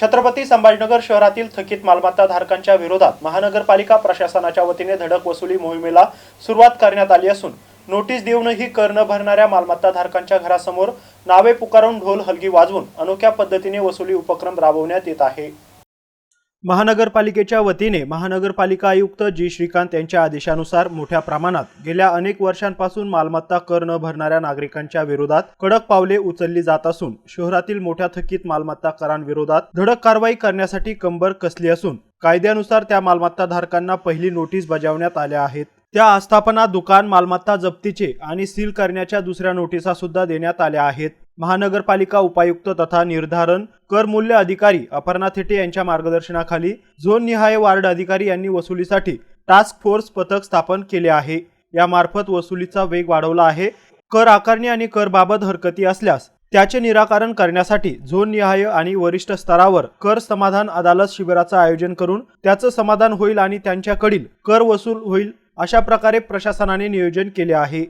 छत्रपती संभाजीनगर शहरातील थकीत मालमत्ता धारकांच्या विरोधात महानगरपालिका प्रशासनाच्या वतीने धडक वसुली मोहिमेला सुरुवात करण्यात आली असून नोटीस देऊनही कर न भरणाऱ्या मालमत्ता धारकांच्या घरासमोर नावे पुकारून ढोल हलगी वाजवून अनोख्या पद्धतीने वसुली उपक्रम राबवण्यात येत आहे. महानगरपालिकेच्या वतीने महानगरपालिका आयुक्त जी. श्रीकांत यांच्या आदेशानुसार मोठ्या प्रमाणात गेल्या अनेक वर्षांपासून मालमत्ता कर न भरणाऱ्या नागरिकांच्या विरोधात कडक पावले उचलली जात असून शहरातील मोठ्या थकीत मालमत्ता करांविरोधात धडक कारवाई करण्यासाठी कंबर कसली असून कायद्यानुसार त्या मालमत्ता धारकांना पहिली नोटीस बजावण्यात आल्या आहेत. त्या आस्थापना दुकान मालमत्ता जप्तीचे आणि सील करण्याच्या दुसऱ्या नोटिसा सुद्धा देण्यात आल्या आहेत. महानगरपालिका उपायुक्त तथा निर्धारण कर मूल्य अधिकारी अपर्णा थेटे यांच्या मार्गदर्शनाखाली झोननिहाय वार्ड अधिकारी यांनी वसुलीसाठी टास्क फोर्स पथक स्थापन केले आहे. यामार्फत वसुलीचा वेग वाढवला आहे. कर आकारणी आणि करबाबत हरकती असल्यास त्याचे निराकरण करण्यासाठी झोननिहाय आणि वरिष्ठ स्तरावर कर समाधान अदालत शिबिराचं आयोजन करून त्याचं समाधान होईल आणि त्यांच्याकडील कर वसूल होईल अशा प्रकारे प्रशासनाने नियोजन केले आहे.